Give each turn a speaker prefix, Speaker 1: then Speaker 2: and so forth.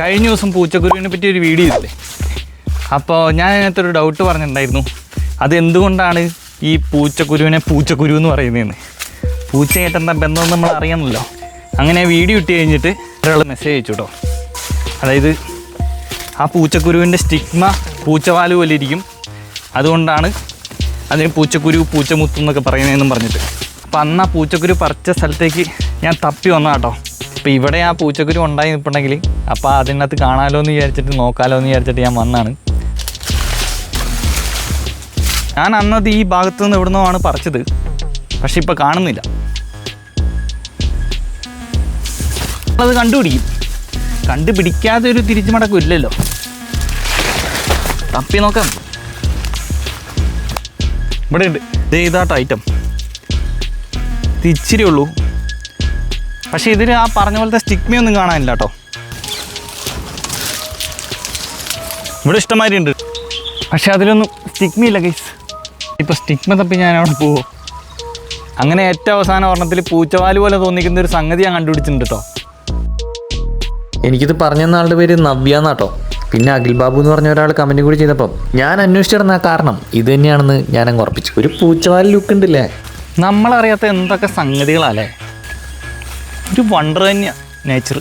Speaker 1: കഴിഞ്ഞ ദിവസം പൂച്ചക്കുരുവിനെ പറ്റി ഒരു വീഡിയോ ഇല്ലേ? അപ്പോൾ ഞാൻ അതിനകത്ത് ഒരു ഡൗട്ട് പറഞ്ഞിട്ടുണ്ടായിരുന്നു. അത് എന്തുകൊണ്ടാണ് ഈ പൂച്ചക്കുരുവിനെ പൂച്ചക്കുരു എന്ന് പറയുന്നതെന്ന്? പൂച്ചയായിട്ട് എന്താ ബന്ധം നമ്മൾ അറിയണമല്ലോ അങ്ങനെ വീഡിയോ ഇട്ട് കഴിഞ്ഞിട്ട് ഒരാൾ മെസ്സേജ് അയച്ചു കേട്ടോ അതായത് ആ പൂച്ചക്കുരുവിന്റെ സ്റ്റിഗ്മ പൂച്ചവാൽ പോലെ ഇരിക്കും. അതുകൊണ്ടാണ് അതിന് പൂച്ചക്കുരു പൂച്ചമുത്തു എന്നൊക്കെ പറയുന്നതെന്നും പറഞ്ഞിട്ട്. അപ്പം അന്ന് ആ പൂച്ചക്കുരു പറിച്ച സ്ഥലത്തേക്ക് ഞാൻ തപ്പി വന്ന കേട്ടോ അപ്പോൾ ഇവിടെ ആ പൂച്ചക്കുരു ഉണ്ടായി നിൽപ്പുണ്ടെങ്കിൽ അപ്പോൾ അതിനകത്ത് കാണാലോ എന്ന് വിചാരിച്ചിട്ട് നോക്കാലോ എന്ന് വിചാരിച്ചിട്ട് ഞാൻ വന്നാണ്. ഞാൻ അന്നത് ഈ ഭാഗത്തു നിന്ന് എവിടെ നിന്നാണ് പറിച്ചത്. പക്ഷെ ഇപ്പോൾ കാണുന്നില്ല. അത് കണ്ടുപിടിക്കും. കണ്ടുപിടിക്കാതെ ഒരു തിരിച്ചു മടക്കം ഇല്ലല്ലോ. തപ്പി നോക്കാം. ഇവിടെ ഉണ്ട് ദേ ഇതാട്ടോ ഐറ്റം ഉള്ളൂ. പക്ഷേ ഇതിൽ ആ പറഞ്ഞ പോലത്തെ സ്റ്റിഗ്മയൊന്നും കാണാനില്ല കേട്ടോ ഇവിടെ ഇഷ്ടമാതിരി ഉണ്ട് പക്ഷെ അതിലൊന്നും ഇല്ല ഗൈസ് ഇപ്പോൾ സ്റ്റിക്മ തപ്പി ഞാൻ അവിടെ പോവോ. അങ്ങനെ ഏറ്റവും അവസാന ഒരെണ്ണത്തിൽ പൂച്ചവാൽ പോലെ തോന്നിക്കുന്ന ഒരു സംഗതി ഞാൻ കണ്ടുപിടിച്ചിട്ടുണ്ട് കേട്ടോ
Speaker 2: എനിക്കിത് പറഞ്ഞ ആളുടെ പേര് നവ്യ എന്നാട്ടോ പിന്നെ അഖിൽ ബാബു എന്ന് പറഞ്ഞ ഒരാൾ കമന്റ് കൂടി ചെയ്തപ്പം ഞാൻ അന്വേഷിച്ചിരുന്ന ആ കാരണം ഇത് തന്നെയാണെന്ന് ഞാൻ അങ്ങ് ഉറപ്പിച്ചു. ഒരു പൂച്ചവാൽ ലുക്ക് ഉണ്ടല്ലേ?
Speaker 1: നമ്മളറിയാത്ത എന്തൊക്കെ സംഗതികളല്ലേ ഒരു വണ്ടർ തന്നെയാണ് നേച്ചർ